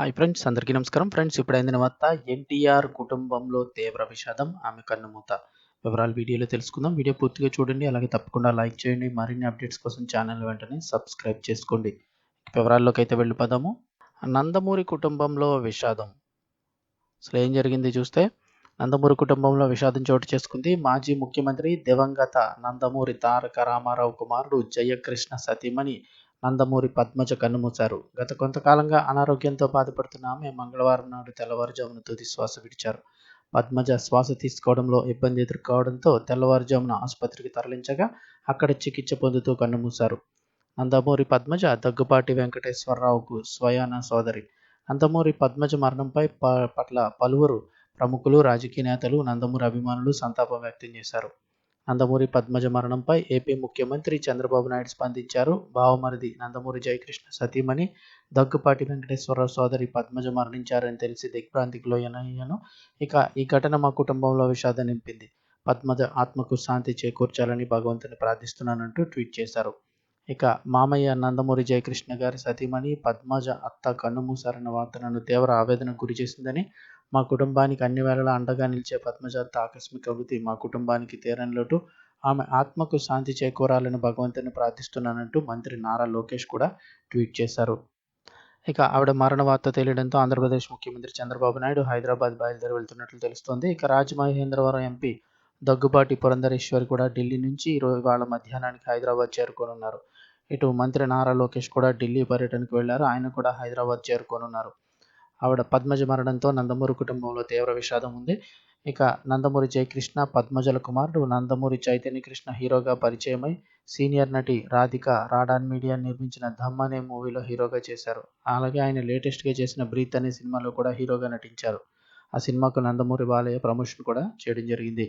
Hi friends అందరికీ నమస్కారం. Friends ఇప్పుడు అందిన వార్త. ఎన్టీఆర్ కుటుంబంలో తీవ్ర విషాదం ఆమె కన్నుమూత. వివరాలు వీడియోలో తెలుసుకుందాం. వీడియో పూర్తిగా చూడండి అలాగే తప్పకుండా లైక్ చేయండి. మరిన్ని అప్డేట్స్ కోసం ఛానల్ వెంటనే సబ్స్క్రైబ్ చేసుకోండి. వివరాల్లోకి అయితే వెళ్ళిపోదాము. నందమూరి కుటుంబంలో విషాదం. అసలు ఏం జరిగింది చూస్తే నందమూరి కుటుంబంలో విషాదం చోటు చేసుకుంది. మాజీ ముఖ్యమంత్రి దివంగత నందమూరి తారక రామారావు కుమారుడు జయకృష్ణ సతీమణి. నందమూరి పద్మజ కన్నుమూశారు. గత కొంతకాలంగా అనారోగ్యంతో బాధపడుతున్న ఆమె మంగళవారం నాడు తెల్లవారుజామున తుది శ్వాస విడిచారు. పద్మజ శ్వాస తీసుకోవడంలో ఇబ్బంది ఎదుర్కోవడంతో తెల్లవారుజామున ఆసుపత్రికి తరలించగా అక్కడ చికిత్స పొందుతూ కన్నుమూశారు. నందమూరి పద్మజ దగ్గుపాటి వెంకటేశ్వరరావుకు స్వయాన సోదరి. నందమూరి పద్మజ మరణంపై పట్ల పలువురు ప్రముఖులు రాజకీయ నేతలు నందమూరి అభిమానులు సంతాపం వ్యక్తం చేశారు. నందమూరి పద్మజ మరణంపై ఏపీ ముఖ్యమంత్రి చంద్రబాబు నాయుడు స్పందించారు. బావమరిది నందమూరి జయకృష్ణ సతీమణి దగ్గుపాటి వెంకటేశ్వరరావు సోదరి పద్మజ మరణించారని తెలిసి దిగ్భ్రాంతికి లోయనయ్యాను ఇక ఈ ఘటన మా కుటుంబంలో విషాదం నింపింది. పద్మజ ఆత్మకు శాంతి చేకూర్చాలని భగవంతుని ప్రార్థిస్తున్నానంటూ ట్వీట్ చేశారు. ఇక మామయ్య నందమూరి జయకృష్ణ గారి సతీమణి పద్మజ అత్త కన్నుమూసారన్న వార్త నన్ను తీవ్ర ఆవేదనకు గురి చేసిందని మా కుటుంబానికి అన్ని వేళలా అండగా నిలిచే పద్మజాత ఆకస్మిక వృత్తి మా కుటుంబానికి తీరని లోటు. ఆమె ఆత్మకు శాంతి చేకూరాలని భగవంతుని ప్రార్థిస్తున్నానంటూ మంత్రి నారా లోకేష్ కూడా ట్వీట్ చేశారు. ఇక ఆవిడ మరణ వార్త తెలియడంతో ఆంధ్రప్రదేశ్ ముఖ్యమంత్రి చంద్రబాబు నాయుడు హైదరాబాద్ బయలుదేరి వెళ్తున్నట్లు తెలుస్తోంది. ఇక రాజమహేంద్రవరం ఎంపీ దగ్గుబాటి పురంధరేశ్వరి కూడా ఢిల్లీ నుంచి ఈరోజు వాళ్ళ మధ్యాహ్నానికి హైదరాబాద్ చేరుకోనున్నారు. ఇటు మంత్రి నారా లోకేష్ కూడా ఢిల్లీ పర్యటనకు వెళ్ళారు. ఆయన కూడా హైదరాబాద్ చేరుకోనున్నారు. ఆవిడ పద్మజ మరణంతో నందమూరి కుటుంబంలో తీవ్ర విషాదం ఉంది. ఇక నందమూరి జయకృష్ణ పద్మజల కుమారుడు నందమూరి చైతన్య కృష్ణ హీరోగా పరిచయమై సీనియర్ నటి రాధిక రాడాన్ మీడియా నిర్మించిన ధమ్ అనే మూవీలో హీరోగా చేశారు. అలాగే ఆయన లేటెస్ట్గా చేసిన బ్రీత్ అనే సినిమాలో కూడా హీరోగా నటించారు. ఆ సినిమాకు నందమూరి బాలయ్య ప్రమోషన్ కూడా చేయడం జరిగింది.